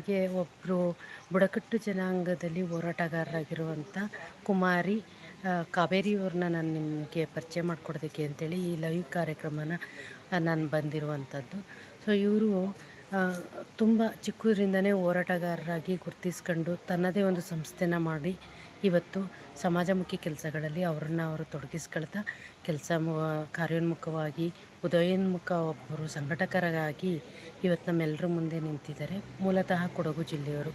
ನಿಮಗೆ ಒಬ್ಬರು ಬುಡಕಟ್ಟು ಜನಾಂಗದಲ್ಲಿ ಹೋರಾಟಗಾರರಾಗಿರುವಂಥ ಕುಮಾರಿ ಕಾವೇರಿಯವ್ರನ್ನ ನಾನು ನಿಮಗೆ ಪರಿಚಯ ಮಾಡಿಕೊಡೋದಕ್ಕೆ ಅಂತೇಳಿ ಈ ಲೈವ್ ಕಾರ್ಯಕ್ರಮನ ನಾನು ಬಂದಿರುವಂಥದ್ದು. ಸೊ ಇವರು ತುಂಬ ಚಿಕ್ಕದ್ರಿಂದನೇ ಹೋರಾಟಗಾರರಾಗಿ ಗುರ್ತಿಸ್ಕೊಂಡು ತನ್ನದೇ ಒಂದು ಸಂಸ್ಥೆನ ಮಾಡಿ ಇವತ್ತು ಸಮಾಜಮುಖಿ ಕೆಲಸಗಳಲ್ಲಿ ಅವ್ರನ್ನ ಅವರು ತೊಡಗಿಸ್ಕೊಳ್ತಾ ಕೆಲಸ ಕಾರ್ಯೋನ್ಮುಖವಾಗಿ ಉದಯೋನ್ಮುಖ ಒಬ್ಬರು ಸಂಘಟಕರಾಗಿ ಇವತ್ತು ನಮ್ಮೆಲ್ಲರ ಮುಂದೆ ನಿಂತಿದ್ದಾರೆ. ಮೂಲತಃ ಕೊಡಗು ಜಿಲ್ಲೆಯವರು.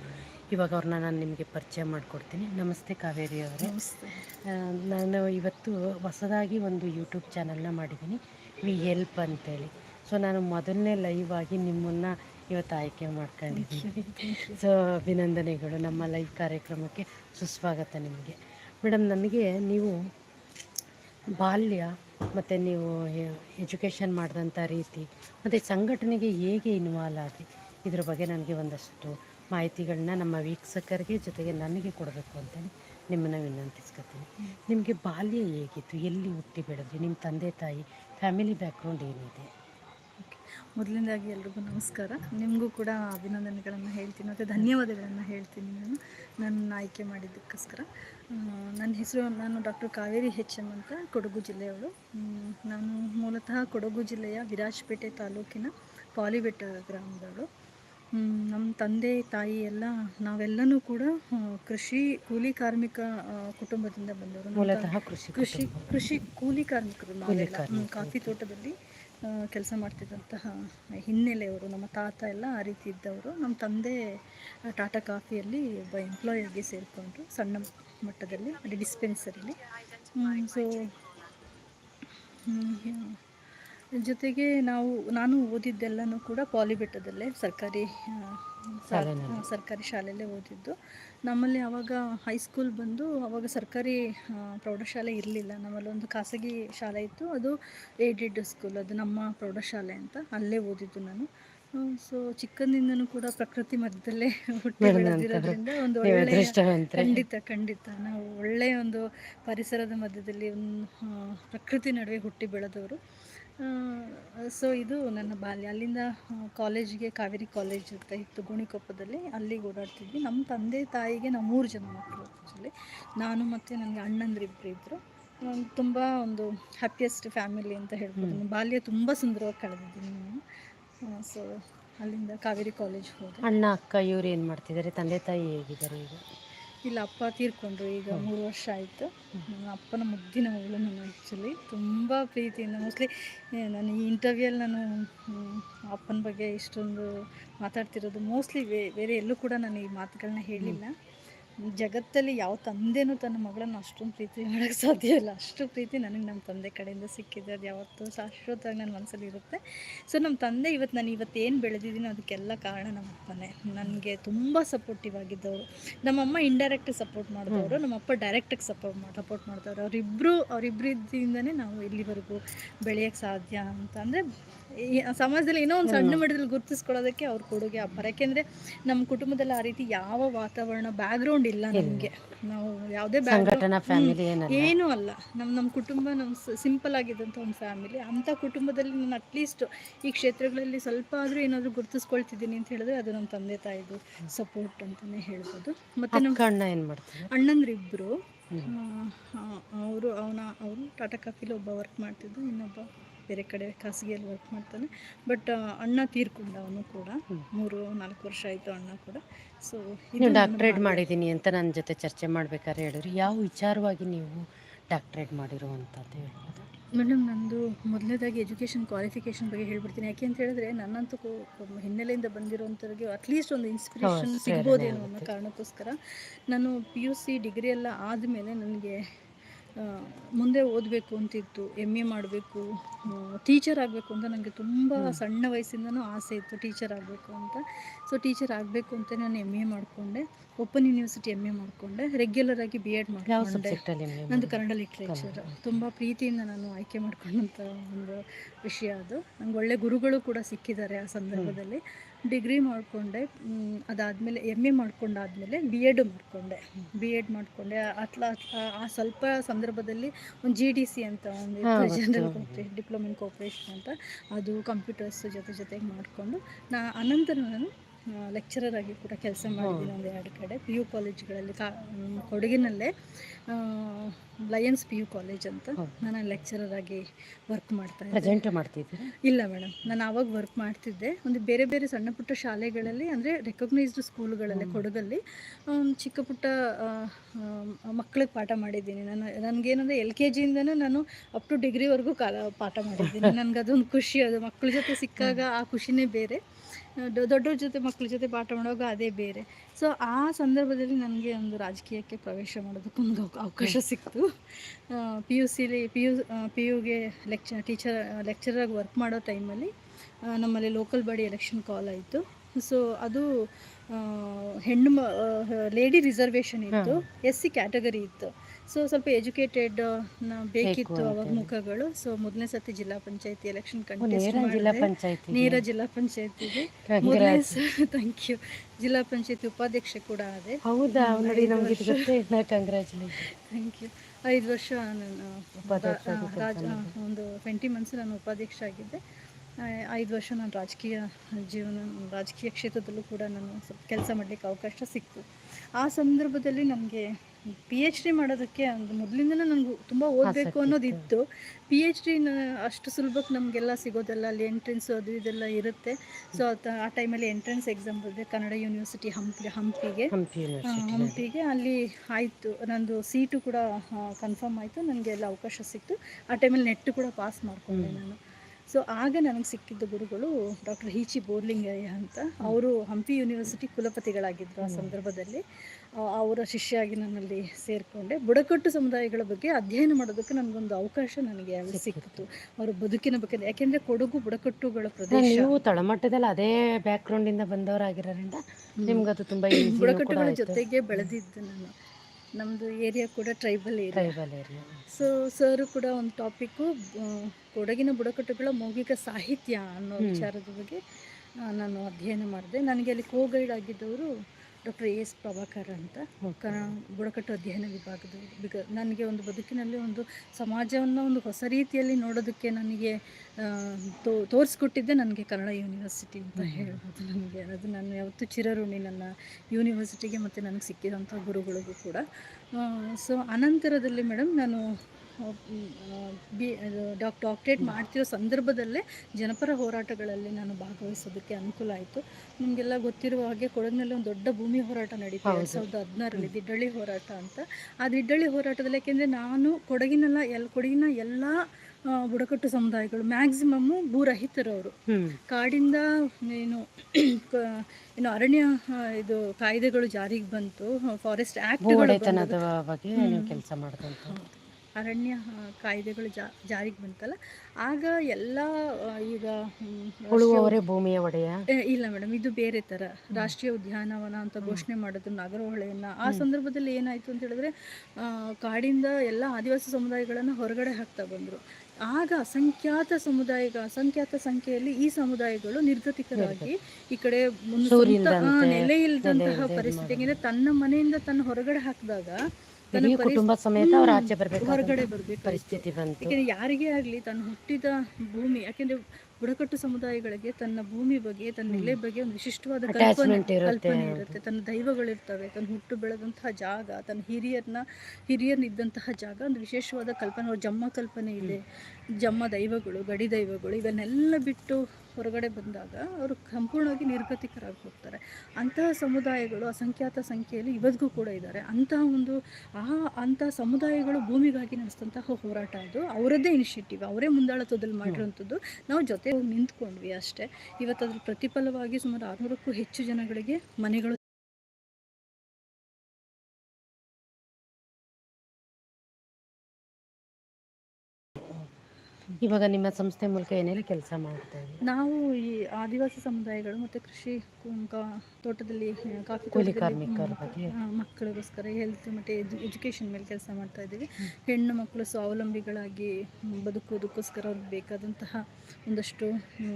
ಇವಾಗ ಅವ್ರನ್ನ ನಾನು ನಿಮಗೆ ಪರಿಚಯ ಮಾಡಿಕೊಡ್ತೀನಿ. ನಮಸ್ತೆ ಕಾವೇರಿ ಅವರೇ. ನಾನು ಇವತ್ತು ಹೊಸದಾಗಿ ಒಂದು ಯೂಟ್ಯೂಬ್ ಚಾನಲ್ನ ಮಾಡಿದ್ದೀನಿ. ವಿ ಹೆಲ್ಪ್ ಅಂತೇಳಿ. ಸೊ ನಾನು ಮೊದಲನೇ ಲೈವ್ ಆಗಿ ನಿಮ್ಮನ್ನು ಇವತ್ತು ಆಯ್ಕೆ ಮಾಡ್ಕೊಂಡಿದ್ದೀನಿ. ಸೊ ಅಭಿನಂದನೆಗಳು. ನಮ್ಮ ಲೈವ್ ಕಾರ್ಯಕ್ರಮಕ್ಕೆ ಸುಸ್ವಾಗತ ನಿಮಗೆ. ಮೇಡಮ್ ನನಗೆ ನೀವು ಬಾಲ್ಯ ಮತ್ತು ನೀವು ಎಜುಕೇಷನ್ ಮಾಡಿದಂಥ ರೀತಿ, ಮತ್ತು ಸಂಘಟನೆಗೆ ಹೇಗೆ ಇನ್ವಾಲ್ವ್ ಆಗಿ, ಇದ್ರ ಬಗ್ಗೆ ನನಗೆ ಒಂದಷ್ಟು ಮಾಹಿತಿಗಳನ್ನ ನಮ್ಮ ವೀಕ್ಷಕರಿಗೆ ಜೊತೆಗೆ ನನಗೆ ಕೊಡಬೇಕು ಅಂತೇಳಿ ನಿಮ್ಮನ್ನು ವಿನಂತಿಸ್ಕೊತೀನಿ. ನಿಮಗೆ ಬಾಲ್ಯ ಹೇಗಿತ್ತು? ಎಲ್ಲಿ ಹುಟ್ಟಿ ಬೆಳೆದ್ರಿ? ನಿಮ್ಮ ತಂದೆ ತಾಯಿ ಫ್ಯಾಮಿಲಿ ಬ್ಯಾಕ್ಗ್ರೌಂಡ್ ಏನಿದೆ? ಮೊದಲನೇದಾಗಿ ಎಲ್ರಿಗೂ ನಮಸ್ಕಾರ. ನಿಮಗೂ ಕೂಡ ಅಭಿನಂದನೆಗಳನ್ನು ಹೇಳ್ತೀನಿ ಮತ್ತು ಧನ್ಯವಾದಗಳನ್ನು ಹೇಳ್ತೀನಿ ನಾನು. ನನ್ನ ಆಯ್ಕೆ ಮಾಡಿದ್ದಕ್ಕೋಸ್ಕರ. ನನ್ನ ಹೆಸರು ನಾನು ಡಾಕ್ಟರ್ ಕಾವೇರಿ ಹೆಚ್ ಎಂ ಅಂತ ಕೊಡಗು ಜಿಲ್ಲೆಯವಳು ನಾನು ಮೂಲತಃ ಕೊಡಗು ಜಿಲ್ಲೆಯ ವಿರಾಜಪೇಟೆ ತಾಲೂಕಿನ ಪಾಲಿಬೆಟ್ಟ ಗ್ರಾಮದವಳು. ನಮ್ಮ ತಂದೆ ತಾಯಿ ಎಲ್ಲ ನಾವೆಲ್ಲನೂ ಕೂಡ ಕೃಷಿ ಕೂಲಿ ಕಾರ್ಮಿಕ ಕುಟುಂಬದಿಂದ ಬಂದವರು. ಮೂಲತಃ ಕೃಷಿ ಕೃಷಿ ಕೂಲಿ ಕಾರ್ಮಿಕರು. ಕಾಫಿ ತೋಟದಲ್ಲಿ ಕೆಲಸ ಮಾಡ್ತಿದ್ದಂತಹ ಹಿನ್ನೆಲೆಯವರು, ನಮ್ಮ ತಾತ ಎಲ್ಲ ಆ ರೀತಿ ಇದ್ದವರು. ನಮ್ಮ ತಂದೆ ಟಾಟಾ ಕಾಫಿಯಲ್ಲಿ ಒಬ್ಬ ಎಂಪ್ಲಾಯಾಗಿ ಸೇರಿಕೊಂಡ್ರು ಸಣ್ಣ ಮಟ್ಟದಲ್ಲಿ, ಅಲ್ಲಿ ಡಿಸ್ಪೆನ್ಸರಿಲಿ ಸೊ ಜೊತೆಗೆ ನಾವು, ನಾನು ಓದಿದ್ದೆಲ್ಲನೂ ಕೂಡ ಪಾಲಿಬೆಟ್ಟದಲ್ಲೇ ಸರ್ಕಾರಿ ಶಾಲೆನಲ್ಲಿ. ಸರ್ಕಾರಿ ಶಾಲೆಯಲ್ಲೇ ಓದಿದ್ದು. ನಮ್ಮಲ್ಲಿ ಅವಾಗ ಹೈಸ್ಕೂಲ್ ಬಂದು ಅವಾಗ ಸರ್ಕಾರಿ ಪ್ರೌಢಶಾಲೆ ಇರಲಿಲ್ಲ. ನಮ್ಮಲ್ಲಿ ಒಂದು ಖಾಸಗಿ ಶಾಲೆ ಇತ್ತು. ಅದು ಏಡೆಡ್ ಸ್ಕೂಲ್ ಅದು ನಮ್ಮ ಪ್ರೌಢಶಾಲೆ ಅಂತ ಅಲ್ಲೇ ಓದಿದ್ದು ನಾನು. ಸೊ ಚಿಕ್ಕಂದಿಂದನೂ ಕೂಡ ಪ್ರಕೃತಿ ಮಧ್ಯದಲ್ಲೇ ಹುಟ್ಟಿ ಬೆಳೆದಿರೋದ್ರಿಂದ ಒಂದು ಒಳ್ಳೆಯ ಖಂಡಿತ ಖಂಡಿತ. ನಾವು ಒಳ್ಳೆಯ ಒಂದು ಪರಿಸರದ ಮಧ್ಯದಲ್ಲಿ ಒಂದು ಪ್ರಕೃತಿ ನಡುವೆ ಹುಟ್ಟಿ ಬೆಳೆದವರು. ಸೊ ಇದು ನನ್ನ ಬಾಲ್ಯ. ಅಲ್ಲಿಂದ ಕಾಲೇಜಿಗೆ ಕಾವೇರಿ ಕಾಲೇಜ್ ಅಂತ ಇತ್ತು ಗುಣಿಕೊಪ್ಪದಲ್ಲಿ ಅಲ್ಲಿಗೆ ಓಡಾಡ್ತಿದ್ವಿ. ನಮ್ಮ ತಂದೆ ತಾಯಿಗೆ ನಾವು ಮೂರು ಜನ ಮಕ್ಕಳು ಆ್ಯಕ್ಚುಲಿ ನಾನು ಮತ್ತು ನನಗೆ ಅಣ್ಣಂದ್ರಿಬ್ಬರು ಇದ್ದರು ತುಂಬ ಒಂದು ಹ್ಯಾಪಿಯೆಸ್ಟ್ ಫ್ಯಾಮಿಲಿ ಅಂತ ಹೇಳ್ಬೋದು. ಬಾಲ್ಯ ತುಂಬ ಸುಂದರವಾಗಿ ಕಳೆದಿದ್ದೀನಿ ನಾನು. ಸೊ ಅಲ್ಲಿಂದ ಕಾವೇರಿ ಕಾಲೇಜ್ ಹೋದೆ. ಅಣ್ಣ ಅಕ್ಕ ಇವ್ರು ಏನು ಮಾಡ್ತಿದ್ದಾರೆ? ತಂದೆ ತಾಯಿ ಹೇಗಿದ್ದಾರೆ ಈಗ? ಇಲ್ಲ ಅಪ್ಪ ತೀರ್ಕೊಂಡ್ರು. ಈಗ ಮೂರು ವರ್ಷ ಆಯಿತು. ನನ್ನ ಅಪ್ಪನ ಮುದ್ದಿನ ಮಗಳು ನಾನು ಆ್ಯಕ್ಚುಲಿ ತುಂಬ ಪ್ರೀತಿಯಿಂದ ಮೋಸ್ಟ್ಲಿ ನಾನು ಈ ಇಂಟರ್ವ್ಯೂಲ್ಲಿ ನಾನು ಅಪ್ಪನ ಬಗ್ಗೆ ಇಷ್ಟೊಂದು ಮಾತಾಡ್ತಿರೋದು ಮೋಸ್ಟ್ಲಿ ಬೇರೆ ಎಲ್ಲೂ ಕೂಡ ನಾನು ಈ ಮಾತುಗಳನ್ನ ಹೇಳಿಲ್ಲ. ಜಗತ್ತಲ್ಲಿ ಯಾವ ತಂದೆನೂ ತನ್ನ ಮಗಳನ್ನು ಅಷ್ಟೊಂದು ಪ್ರೀತಿ ಮಾಡೋಕ್ಕೆ ಸಾಧ್ಯ ಇಲ್ಲ. ಅಷ್ಟು ಪ್ರೀತಿ ನನಗೆ ನಮ್ಮ ತಂದೆ ಕಡೆಯಿಂದ ಸಿಕ್ಕಿದೆ. ಅದು ಯಾವತ್ತೂ ಶಾಶ್ವತವಾಗಿ ನನ್ನ ಮನಸ್ಸಲ್ಲಿ ಇರುತ್ತೆ. ಸೊ ನಮ್ಮ ತಂದೆ ಇವತ್ತು ನಾನು ಇವತ್ತು ಏನು ಬೆಳೆದಿದ್ದೀನೋ ಅದಕ್ಕೆಲ್ಲ ಕಾರಣ ನಮ್ಮ ಅಪ್ಪನೇ. ನನಗೆ ತುಂಬ ಸಪೋರ್ಟಿವ್ ಆಗಿದ್ದವರು. ನಮ್ಮಮ್ಮ ಇಂಡೈರೆಕ್ಟ್ ಸಪೋರ್ಟ್ ಮಾಡಿದವರು ನಮ್ಮಪ್ಪ ಡೈರೆಕ್ಟಾಗಿ ಸಪೋರ್ಟ್ ಮಾಡಿ ಸಪೋರ್ಟ್ ಮಾಡ್ತಾರೆ ಅವರಿಬ್ಬರು ಅವರಿಬ್ಬರಿದ್ದಿಂದನೇ ನಾವು ಇಲ್ಲಿವರೆಗೂ ಬೆಳೆಯೋಕ್ಕೆ ಸಾಧ್ಯ ಅಂತ ಅಂದರೆ ಸಮಾಜದಲ್ಲಿ ಏನೋ ಒಂದು ಸಣ್ಣ ಮಟ್ಟದಲ್ಲಿ ಗುರುತಿಸ್ಕೊಳ್ಳೋದಕ್ಕೆ ಅವ್ರ ಕೊಡುಗೆ ಅಪ್ಪಾರ ಯಾಕೆಂದ್ರೆ ನಮ್ಮ ಕುಟುಂಬದಲ್ಲಿ ಆ ರೀತಿ ಯಾವ ವಾತಾವರಣ ಬ್ಯಾಕ್ಗ್ರೌಂಡ್ ಇಲ್ಲ ನಮಗೆ. ನಾವು ಯಾವುದೇ ಬ್ಯಾಕ್ಗ್ರೌಂಡ್ ಏನೂ ಅಲ್ಲ. ನಮ್ಮ ನಮ್ಮ ಕುಟುಂಬ ನಮ್ಮ ಸಿಂಪಲ್ ಆಗಿದ್ದಂಥ ಒಂದು ಫ್ಯಾಮಿಲಿ ಅಂಥ ಕುಟುಂಬದಲ್ಲಿ ನಾನು ಅಟ್ಲೀಸ್ಟ್ ಈ ಕ್ಷೇತ್ರಗಳಲ್ಲಿ ಸ್ವಲ್ಪ ಆದರೂ ಏನಾದರೂ ಗುರುತಿಸ್ಕೊಳ್ತಿದ್ದೀನಿ ಅಂತ ಹೇಳಿದ್ರೆ ಅದು ನಮ್ಮ ತಂದೆ ತಾಯಿದು ಸಪೋರ್ಟ್ ಅಂತಲೇ ಹೇಳ್ಬೋದು. ಮತ್ತು ನಮ್ಮ ಅಣ್ಣ ಏನು ಮಾಡ್ತಾರೆ? ಅಣ್ಣಂದ್ರಿಬ್ಬರು ಅವರು ಅವನ ಅವರು ಟಾಟಾ ಕಾಫಿಲಿ ಒಬ್ಬ ವರ್ಕ್ ಮಾಡ್ತಿದ್ದು ಇನ್ನೊಬ್ಬ ಬೇರೆ ಕಡೆ ಖಾಸಗಿಯಲ್ಲಿ ವರ್ಕ್ ಮಾಡ್ತಾನೆ. ಬಟ್ ಅಣ್ಣ ತೀರ್ಕೊಂಡ ಅವನು ಕೂಡ. ಮೂರು ನಾಲ್ಕು ವರ್ಷ ಆಯಿತು ಅಣ್ಣ ಕೂಡ. ಸೊ ಇನ್ನು ಡಾಕ್ಟ್ರೇಟ್ ಮಾಡಿದ್ದೀನಿ ಅಂತ ನನ್ನ ಜೊತೆ ಚರ್ಚೆ ಮಾಡಬೇಕಾದ್ರೆ ಹೇಳಿದ್ರಿ. ಯಾವ ವಿಚಾರವಾಗಿ ನೀವು ಡಾಕ್ಟ್ರೇಟ್ ಮಾಡಿರುವಂಥದ್ದು ಹೇಳ್ಬೋದು? ಮೇಡಮ್ ನಂದು ಮೊದಲನೇದಾಗಿ ಎಜುಕೇಷನ್ ಕ್ವಾಲಿಫಿಕೇಷನ್ ಬಗ್ಗೆ ಹೇಳ್ಬಿಡ್ತೀನಿ. ಯಾಕೆ ಅಂತ ಹೇಳಿದ್ರೆ ನನ್ನಂತೂ ಹಿನ್ನೆಲೆಯಿಂದ ಬಂದಿರೋಂಥವ್ರಿಗೆ ಅಟ್ಲೀಸ್ಟ್ ಒಂದು ಇನ್ಸ್ಪಿರೇಷನ್ ಸಿಗ್ಬೋದೇನೋ ಅನ್ನೋ ಕಾರಣಕ್ಕೋಸ್ಕರ. ನಾನು ಪಿ ಯು ಸಿ ಡಿಗ್ರಿ ಎಲ್ಲ ಆದಮೇಲೆ ನನಗೆ ಮುಂದೆ ಓದಬೇಕು ಅಂತಿತ್ತು ಎಂ ಎ ಮಾಡಬೇಕು ಟೀಚರ್ ಆಗಬೇಕು ಅಂತ ನನಗೆ ತುಂಬ ಸಣ್ಣ ವಯಸ್ಸಿಂದನೂ ಆಸೆ ಇತ್ತು ಟೀಚರ್ ಆಗಬೇಕು ಅಂತ. ಸೊ ಟೀಚರ್ ಆಗಬೇಕು ಅಂತ ನಾನು ಎಂ ಎ ಮಾಡಿಕೊಂಡೆ. ಓಪನ್ ಯೂನಿವರ್ಸಿಟಿ ಎಂ ಎ ಮಾಡಿಕೊಂಡೆ. ರೆಗ್ಯುಲರ್ ಆಗಿ ಬಿ ಎಡ್ ಮಾಡಿಕೊಂಡೆ. ನಂದು ಕನ್ನಡ ಲಿಟ್ರೇಚರ್ ತುಂಬ ಪ್ರೀತಿಯಿಂದ ನಾನು ಆಯ್ಕೆ ಮಾಡ್ಕೊಂಡಂಥ ಒಂದು ವಿಷಯ ಅದು. ನಂಗೆ ಒಳ್ಳೆ ಗುರುಗಳು ಕೂಡ ಸಿಕ್ಕಿದ್ದಾರೆ ಆ ಸಂದರ್ಭದಲ್ಲಿ. ಡಿಗ್ರಿ ಮಾಡಿಕೊಂಡೆ ಅದಾದಮೇಲೆ ಎಂ ಎ ಮಾಡ್ಕೊಂಡಾದ್ಮೇಲೆ ಬಿ ಎಡ್ ಮಾಡಿಕೊಂಡೆ. ಬಿ ಎಡ್ ಮಾಡಿಕೊಂಡೆ. ಅತ್ಲ ಆ- ಸ್ವಲ್ಪ ಸಂದರ್ಭದಲ್ಲಿ ಒಂದು ಜಿ ಡಿ ಸಿ ಅಂತ ಒಂದು ಜನರಲ್ ಗೊತ್ತು. ಡಿಪ್ಲೊಮಾ ಇನ್ ಕೋಪ್ರೇಷನ್ ಅಂತ. ಅದು ಕಂಪ್ಯೂಟರ್ಸ್ ಜೊತೆ ಜೊತೆಗೆ ಮಾಡಿಕೊಂಡು ನಾ ಅನಂತರ ನಾನು ಲೆಕ್ಚರರ್ ಆಗಿ ಕೂಡ ಕೆಲಸ ಮಾಡಿದ್ದೀನಿ ಒಂದು ಎರಡು ಕಡೆ ಪಿ ಯು ಕಾಲೇಜ್ಗಳಲ್ಲಿ ಕಾ ಕೊಡಗಿನಲ್ಲೇ ಲಯನ್ಸ್ ಪಿ ಯು ಕಾಲೇಜ್ ಅಂತ ನಾನು ಲೆಕ್ಚರರ್ ಆಗಿ ವರ್ಕ್ ಮಾಡ್ತಾ ಇದ್ದೆ. ಪ್ರೆಸೆಂಟ್ ಮಾಡ್ತಿದ್ದೀರಾ? ಇಲ್ಲ ಮೇಡಮ್ ನಾನು ಆವಾಗ ವರ್ಕ್ ಮಾಡ್ತಿದ್ದೆ. ಒಂದು ಬೇರೆ ಬೇರೆ ಸಣ್ಣ ಪುಟ್ಟ ಶಾಲೆಗಳಲ್ಲಿ ಅಂದರೆ ರೆಕಗ್ನೈಸ್ಡ್ ಸ್ಕೂಲ್ಗಳಲ್ಲಿ ಕೊಡಗಲ್ಲಿ ಚಿಕ್ಕ ಪುಟ್ಟ ಮಕ್ಕಳಿಗೆ ಪಾಠ ಮಾಡಿದ್ದೀನಿ. ನಾನು ನನಗೇನಂದರೆ ಎಲ್ ಕೆ ಜಿಯಿಂದನೂ ನಾನು ಅಪ್ ಟು ಡಿಗ್ರಿವರೆಗೂ ಕಾಲ ಪಾಠ ಮಾಡಿದ್ದೀನಿ. ನನಗದೊಂದು ಖುಷಿ ಅದು ಮಕ್ಕಳ ಜೊತೆ ಸಿಕ್ಕಾಗ ಆ ಖುಷಿನೇ ಬೇರೆ. ದೊಡ್ಡವ್ರ ಜೊತೆ ಮಕ್ಕಳ ಜೊತೆ ಪಾಠ ಮಾಡುವಾಗ ಅದೇ ಬೇರೆ. ಸೊ ಆ ಸಂದರ್ಭದಲ್ಲಿ ನನಗೆ ಒಂದು ರಾಜಕೀಯಕ್ಕೆ ಪ್ರವೇಶ ಮಾಡೋದಕ್ಕೊಂದು ಅವಕ- ಅವಕಾಶ ಸಿಕ್ತು. ಪಿ ಯು ಸಿಲಿ ಪಿ ಯು ಪಿ ಯುಗೆ ಲೆಕ್ಚ ಟೀಚರ್ ಲೆಕ್ಚರಾಗಿ ವರ್ಕ್ ಮಾಡೋ ಟೈಮಲ್ಲಿ ನಮ್ಮಲ್ಲಿ ಲೋಕಲ್ ಬಾಡಿ ಎಲೆಕ್ಷನ್ ಕಾಲ್ ಆಯಿತು. ಸೊ ಅದು ಹೆಣ್ಣು ಮ ಲೇಡಿ ರಿಸರ್ವೇಷನ್ ಇತ್ತು. ಎಸ್ ಸಿ ಕ್ಯಾಟಗರಿ ಇತ್ತು. ಸೊ ಸ್ವಲ್ಪ ಎಜುಕೇಟೆಡ್ ಬೇಕಿತ್ತು ಅವಾಗ ಮುಖಗಳು. ಸೊ ಮೊದಲನೇ ಸತಿ ಜಿಲ್ಲಾ ಪಂಚಾಯತಿ ಎಲೆಕ್ಷನ್ ಕಂಟೆಸ್ಟ್ ನೇರ ಜಿಲ್ಲಾ ಪಂಚಾಯತಿ ಜಿಲ್ಲಾ ಪಂಚಾಯತಿಗೆ. ಮೊದಲನೇ ಥ್ಯಾಂಕ್ ಯು ಜಿಲ್ಲಾ ಪಂಚಾಯತಿ ಉಪಾಧ್ಯಕ್ಷೆ ಕೂಡ ಅದೇ ಹೌದಾ? ಥ್ಯಾಂಕ್ ಯು ಐದು ವರ್ಷ. ನಾನು ಒಂದು ಟ್ವೆಂಟಿ ಮಂತ್ಸ್ ನಾನು ಉಪಾಧ್ಯಕ್ಷ ಆಗಿದ್ದೆ. ಐದು ವರ್ಷ ನಾನು ರಾಜಕೀಯ ಜೀವನ ರಾಜಕೀಯ ಕ್ಷೇತ್ರದಲ್ಲೂ ಕೂಡ ನಾನು ಸ್ವಲ್ಪ ಕೆಲಸ ಮಾಡಲಿಕ್ಕೆ ಅವಕಾಶ ಸಿಕ್ತು. ಆ ಸಂದರ್ಭದಲ್ಲಿ ನನಗೆ ಪಿ ಎಚ್ ಡಿ ಮಾಡೋದಕ್ಕೆ ಒಂದು ಮೊದಲಿಂದನೇ ನನಗೆ ತುಂಬ ಓದಬೇಕು ಅನ್ನೋದಿತ್ತು ಪಿ ಎಚ್ ಡಿ ಅಷ್ಟು ಸುಲಭಕ್ಕೆ ನಮಗೆಲ್ಲ ಸಿಗೋದಲ್ಲ ಅಲ್ಲಿ ಎಂಟ್ರೆನ್ಸ್ ಅದು ಇದೆಲ್ಲ ಇರುತ್ತೆ. ಸೊ ಆ ಟೈಮಲ್ಲಿ ಎಂಟ್ರೆನ್ಸ್ ಎಕ್ಸಾಮ್ ಬರೆದೆ ಕನ್ನಡ ಯೂನಿವರ್ಸಿಟಿ ಹಂಪಿ ಹಂಪಿಗೆ ಹಂಪಿಗೆ ಅಲ್ಲಿ ಆಯಿತು. ನಂದು ಸೀಟು ಕೂಡ ಕನ್ಫರ್ಮ್ ಆಯಿತು. ನನಗೆಲ್ಲ ಅವಕಾಶ ಸಿಕ್ತು. ಆ ಟೈಮಲ್ಲಿ ನೆಟ್ಟು ಕೂಡ ಪಾಸ್ ಮಾಡಿಕೊಂಡೆ ನಾನು. ಸೊ ಆಗ ನನಗೆ ಸಿಕ್ಕಿದ್ದ ಗುರುಗಳು ಡಾಕ್ಟರ್ ಹೀಚಿ ಬೋರ್ಲಿಂಗಯ್ಯ ಅಂತ. ಅವರು ಹಂಪಿ ಯೂನಿವರ್ಸಿಟಿ ಕುಲಪತಿಗಳಾಗಿದ್ದರು ಆ ಸಂದರ್ಭದಲ್ಲಿ. ಅವರ ಶಿಷ್ಯಾಗಿ ನನ್ನಲ್ಲಿ ಸೇರಿಕೊಂಡೆ. ಬುಡಕಟ್ಟು ಸಮುದಾಯಗಳ ಬಗ್ಗೆ ಅಧ್ಯಯನ ಮಾಡೋದಕ್ಕೆ ನನಗೊಂದು ಅವಕಾಶ ನನಗೆ ಅಲ್ಲಿ ಸಿಕ್ಕಿತು ಅವರ ಬದುಕಿನ ಬಗ್ಗೆ ಯಾಕೆಂದರೆ ಕೊಡಗು ಬುಡಕಟ್ಟುಗಳ ಪ್ರದೇಶ. ನೀವು ತಳಮಟ್ಟದಲ್ಲಿ ಅದೇ ಬ್ಯಾಕ್ಗ್ರೌಂಡಿಂದ ಬಂದವರಾಗಿರೋದ್ರಿಂದ ನಿಮ್ಗೆ ಅದು ತುಂಬಾ ಬುಡಕಟ್ಟುಗಳ ಜೊತೆಗೆ ಬೆಳೆದಿದ್ದು ನಾನು. ನಮ್ಮದು ಏರಿಯಾ ಕೂಡ tribal area tribal area so sir ಕೂಡ ಒಂದು ಟಾಪಿಕ್ಕು ಕೊಡಗಿನ ಬುಡಕಟ್ಟುಗಳ ಮೌಖಿಕ ಸಾಹಿತ್ಯ ಅನ್ನೋ ವಿಚಾರದ ಬಗ್ಗೆ ನಾನು ಅಧ್ಯಯನ ಮಾಡಿದೆ. ನನಗೆ ಅಲ್ಲಿ ಕೋ ಗೈಡ್ ಆಗಿದ್ದವರು ಡಾಕ್ಟರ್ ಎ ಎಸ್ ಪ್ರಭಾಕರ್ ಅಂತ ಕನ್ನಡ ಬುಡಕಟ್ಟು ಅಧ್ಯಯನ ವಿಭಾಗದ ಬಿಕ ನನಗೆ ಒಂದು ಬದುಕಿನಲ್ಲಿ ಒಂದು ಸಮಾಜವನ್ನು ಒಂದು ಹೊಸ ರೀತಿಯಲ್ಲಿ ನೋಡೋದಕ್ಕೆ ನನಗೆ ತೋ ತೋರಿಸ್ಕೊಟ್ಟಿದ್ದೆ ನನಗೆ ಕನ್ನಡ ಯೂನಿವರ್ಸಿಟಿ ಅಂತ ಹೇಳ್ಬೋದು ನನಗೆ. ಅದು ನಾನು ಯಾವತ್ತೂ ಚಿರಋಣಿ ನನ್ನ ಯೂನಿವರ್ಸಿಟಿಗೆ ಮತ್ತು ನನಗೆ ಸಿಕ್ಕಿದಂಥ ಗುರುಗಳಿಗೂ ಕೂಡ. ಸೊ ಅನಂತರದಲ್ಲಿ ಮೇಡಮ್ ನಾನು ಬಿ ಡಾಕ್ ಡಾಕ್ಟ್ರೇಟ್ ಮಾಡ್ತಿರೋ ಸಂದರ್ಭದಲ್ಲೇ ಜನಪರ ಹೋರಾಟಗಳಲ್ಲಿ ನಾನು ಭಾಗವಹಿಸೋದಕ್ಕೆ ಅನುಕೂಲ ಆಯಿತು. ನಿಮಗೆಲ್ಲ ಗೊತ್ತಿರುವ ಹಾಗೆ ಕೊಡಗಿನಲ್ಲಿ ಒಂದು ದೊಡ್ಡ ಭೂಮಿ ಹೋರಾಟ ನಡೀತು ಎರಡು ಸಾವಿರದ ಹದಿನಾರರಲ್ಲಿ ದಿಡ್ಡಳ್ಳಿ ಹೋರಾಟ ಅಂತ. ಆ ದಿಡ್ಡಳ್ಳಿ ಹೋರಾಟದಲ್ಲಿ ಯಾಕೆಂದರೆ ನಾನು ಕೊಡಗಿನೆಲ್ಲ ಎಲ್ ಕೊಡಗಿನ ಎಲ್ಲ ಬುಡಕಟ್ಟು ಸಮುದಾಯಗಳು ಮ್ಯಾಕ್ಸಿಮಮ್ಮು ಭೂರಹಿತರವರು ಕಾಡಿಂದ ಏನು ಏನು ಅರಣ್ಯ ಇದು ಕಾಯ್ದೆಗಳು ಜಾರಿಗೆ ಬಂತು. ಫಾರೆಸ್ಟ್ ಆಕ್ಟ್ ಬಗ್ಗೆ ಕೆಲಸ ಮಾಡಿದಂತ ಅರಣ್ಯ ಕಾಯ್ದೆಗಳು ಜಾ ಜಾರಿಗೆ ಬಂತಲ್ಲ? ಆಗ ಎಲ್ಲ ಈಗ ಉಳುವವರೇ ಭೂಮಿಯ ಒಡೆಯ? ಇಲ್ಲ ಮೇಡಮ್ ಇದು ಬೇರೆ ಥರ ರಾಷ್ಟ್ರೀಯ ಉದ್ಯಾನವನ ಅಂತ ಘೋಷಣೆ ಮಾಡೋದು ನಾಗರಹೊಳೆಯನ್ನು. ಆ ಸಂದರ್ಭದಲ್ಲಿ ಏನಾಯಿತು ಅಂತ ಹೇಳಿದ್ರೆ ಕಾಡಿಂದ ಎಲ್ಲ ಆದಿವಾಸಿ ಸಮುದಾಯಗಳನ್ನು ಹೊರಗಡೆ ಹಾಕ್ತಾ ಬಂದರು. ಆಗ ಅಸಂಖ್ಯಾತ ಸಮುದಾಯ ಅಸಂಖ್ಯಾತ ಸಂಖ್ಯೆಯಲ್ಲಿ ಈ ಸಮುದಾಯಗಳು ನಿರ್ಗತಿಕರಾಗಿ ಈ ಕಡೆ ನೆಲೆ ಇಲ್ಲದಂತಹ ಪರಿಸ್ಥಿತಿ ತನ್ನ ಮನೆಯಿಂದ ತನ್ನ ಹೊರಗಡೆ ಹಾಕಿದಾಗ ಇಡೀ ಕುಟುಂಬ ಸಮೇತ ಅವ್ರ ಆಚೆ ಬರ್ಬೇಕು ಹೊರಗಡೆ ಬರಬೇಕು ಪರಿಸ್ಥಿತಿ ಬಂತು. ಯಾಕೆಂದ್ರೆ ಯಾರಿಗೇ ಆಗಲಿ ತನ್ನ ಹುಟ್ಟಿದ ಭೂಮಿ ಯಾಕೆಂದ್ರೆ ಬುಡಕಟ್ಟು ಸಮುದಾಯಗಳಿಗೆ ತನ್ನ ಭೂಮಿ ಬಗ್ಗೆ ತನ್ನ ನೆಲೆ ಬಗ್ಗೆ ಒಂದು ವಿಶಿಷ್ಟವಾದ ಕಲ್ಪನೆ ಇರುತ್ತೆ, ಕಲ್ಪನೆ ಇರುತ್ತೆ. ತನ್ನ ದೈವಗಳಿರ್ತವೆ ತನ್ನ ಹುಟ್ಟು ಬೆಳೆದಂತಹ ಜಾಗ ತನ್ನ ಹಿರಿಯರನ್ನ ಹಿರಿಯರ್ನಿದ್ದಂತಹ ಜಾಗ ಒಂದು ವಿಶೇಷವಾದ ಕಲ್ಪನೆ ಅವ್ರ ಜಮ್ಮ ಕಲ್ಪನೆ ಇದೆ. ಜಮ್ಮ ದೈವಗಳು ಗಡಿ ದೈವಗಳು ಇವನ್ನೆಲ್ಲ ಬಿಟ್ಟು ಹೊರಗಡೆ ಬಂದಾಗ ಅವರು ಸಂಪೂರ್ಣವಾಗಿ ನಿರ್ಗತಿಕರಾಗಿ ಹೋಗ್ತಾರೆ. ಅಂತಹ ಸಮುದಾಯಗಳು ಅಸಂಖ್ಯಾತ ಸಂಖ್ಯೆಯಲ್ಲಿ ಇವತ್ತಿಗೂ ಕೂಡ ಇದ್ದಾರೆ. ಅಂತಹ ಒಂದು, ಆ ಅಂತಹ ಸಮುದಾಯಗಳು ಭೂಮಿಗಾಗಿ ನಡೆಸಿದಂತಹ ಹೋರಾಟ ಅದು ಅವರದ್ದೇ ಇನಿಷಿಯೇಟಿವ್ ಅವರೇ ಮುಂದಾಳತ್ವದಲ್ಲಿ ಮಾಡಿರೋಂಥದ್ದು ನಾವು ಜೊತೆ ನಿಂತ್ಕೊಂಡ್ವಿ ಅಷ್ಟೇ. ಇವತ್ತು ಅದ್ರ ಪ್ರತಿಫಲವಾಗಿ ಸುಮಾರು ಆರುನೂರಕ್ಕೂ ಹೆಚ್ಚು ಜನಗಳಿಗೆ ಮನೆಗಳು ಇವಾಗ ನಿಮ್ಮ ಸಂಸ್ಥೆ ಮೂಲಕ ಏನೆಲ್ಲ ಕೆಲಸ ಮಾಡ್ತಾ ಇದ್ದೀವಿ ನಾವು ಈ ಆದಿವಾಸಿ ಸಮುದಾಯಗಳು ಮತ್ತು ಕೃಷಿ ಕುಂಕ ತೋಟದಲ್ಲಿ ಆ, ಕಾಫಿ ಕೂಲಿ ತೋಟದಲ್ಲಿ, ಕಾರ್ಮಿಕರ ಹ್ಮ್, ಬಗ್ಗೆ? ಆ, ಮಕ್ಕಳಿಗೋಸ್ಕರ ಹೆಲ್ತ್ ಮತ್ತೆ ಎಜುಕೇಶನ್ ಎಜುಕೇಷನ್ ಮೇಲೆ ಕೆಲಸ ಮಾಡ್ತಾ ಇದ್ದೀವಿ. ಹೆಣ್ಣು ಮಕ್ಕಳು ಸ್ವಾವಲಂಬಿಗಳಾಗಿ ಬದುಕುವುದಕ್ಕೋಸ್ಕರ ಅವ್ರಿಗೆ ಬೇಕಾದಂತಹ ಒಂದಷ್ಟು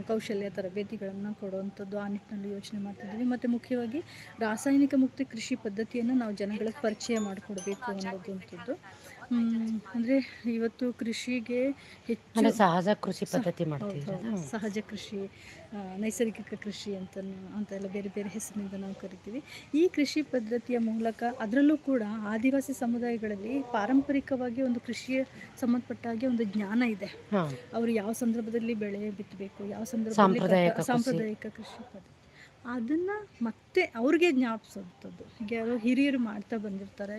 ಕೌಶಲ್ಯ ತರಬೇತಿಗಳನ್ನು ಕೊಡುವಂಥದ್ದು ಆ ನಿಟ್ಟಿನಲ್ಲಿ ಯೋಚನೆ ಮಾಡ್ತಾ ಇದ್ದೀವಿ. ಮತ್ತು ಮುಖ್ಯವಾಗಿ ರಾಸಾಯನಿಕ ಮುಕ್ತ ಕೃಷಿ ಪದ್ಧತಿಯನ್ನು ನಾವು ಜನಗಳಿಗೆ ಪರಿಚಯ ಮಾಡಿಕೊಡ್ಬೇಕು ಅನ್ನೋದಂಥದ್ದು ಅಂದರೆ ಇವತ್ತು ಕೃಷಿಗೆ ಹೆಚ್ಚು ಸಹಜ ಕೃಷಿ ಪದ್ಧತಿ ಮಾಡ್ತೀವಿ ಸಹಜ ಕೃಷಿ ನೈಸರ್ಗಿಕ ಕೃಷಿ ಅಂತ ಅಂತ ಎಲ್ಲ ಬೇರೆ ಬೇರೆ ಹೆಸರಿನಿಂದ ನಾವು ಕರಿತೀವಿ. ಈ ಕೃಷಿ ಪದ್ಧತಿಯ ಮೂಲಕ ಅದರಲ್ಲೂ ಕೂಡ ಆದಿವಾಸಿ ಸಮುದಾಯಗಳಲ್ಲಿ ಪಾರಂಪರಿಕವಾಗಿ ಒಂದು ಕೃಷಿಯ ಸಂಬಂಧಪಟ್ಟ ಹಾಗೆ ಒಂದು ಜ್ಞಾನ ಇದೆ. ಅವರು ಯಾವ ಸಂದರ್ಭದಲ್ಲಿ ಬೆಳೆ ಬಿತ್ತಬೇಕು ಯಾವ ಸಂದರ್ಭದಲ್ಲಿ. ಸಾಂಪ್ರದಾಯಿಕ ಕೃಷಿ ಪದ್ಧತಿ. ಅದನ್ನು ಮತ್ತೆ ಅವ್ರಿಗೆ ಜ್ಞಾಪಿಸೋಂಥದ್ದು. ಯಾರೋ ಹಿರಿಯರು ಮಾಡ್ತಾ ಬಂದಿರ್ತಾರೆ.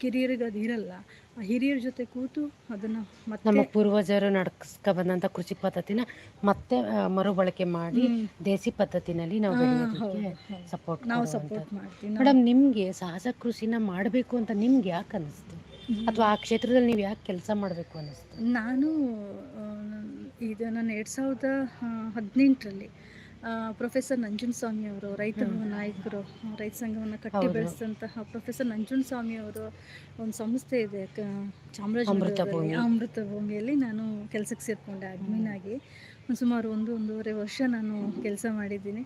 ಕಿರಿಯರಿಗೆ ಅದು ಇರಲ್ಲ. ಆ ಹಿರಿಯರ ಜೊತೆ ಕೂತು ಅದನ್ನು ಮತ್ತೆ ನಮ್ಮ ಪೂರ್ವಜರು ನಡ್ಸ್ಕ ಬಂದಂಥ ಕೃಷಿ ಪದ್ಧತಿನ ಮತ್ತೆ ಮರುಬಳಕೆ ಮಾಡಿ ದೇಸಿ ಪದ್ಧತಿನಲ್ಲಿ ನಾವು. ಸಪೋರ್ಟ್ ನಾವು ಸಪೋರ್ಟ್ ಮಾಡ್ತೀವಿ. ಮೇಡಮ್ ನಿಮಗೆ ಸಾಹಸ ಕೃಷಿನ ಮಾಡಬೇಕು ಅಂತ ನಿಮ್ಗೆ ಯಾಕೆ ಅನಿಸ್ತು? ಅಥವಾ ಆ ಕ್ಷೇತ್ರದಲ್ಲಿ ನೀವು ಯಾಕೆ ಕೆಲಸ ಮಾಡಬೇಕು ಅನ್ನಿಸ್ತು ನಾನು ಇದು ನಾನು ಎರಡು ಸಾವಿರದ ಹದಿನೆಂಟರಲ್ಲಿ ಪ್ರೊಫೆಸರ್ ನಂಜುನಸ್ವಾಮಿ ಅವರು ರೈತ ನಾಯಕರು ರೈತ ಸಂಘವನ್ನು ಕಟ್ಟಿ. ಬೆಳೆಸಿದಂತಹ ಪ್ರೊಫೆಸರ್ ನಂಜುನಸ್ವಾಮಿ ಅವರು ಒಂದು ಸಂಸ್ಥೆ ಇದೆ ಚಾಮರಾಜ ಅಮೃತ ಭೂಮಿಯಲ್ಲಿ ನಾನು ಕೆಲಸಕ್ಕೆ ಸೇರಿಕೊಂಡೆ ಅಡ್ಮಿನ್ ಆಗಿ. ಸುಮಾರು ಒಂದು ಒಂದೂವರೆ ವರ್ಷ ನಾನು ಕೆಲಸ ಮಾಡಿದ್ದೀನಿ.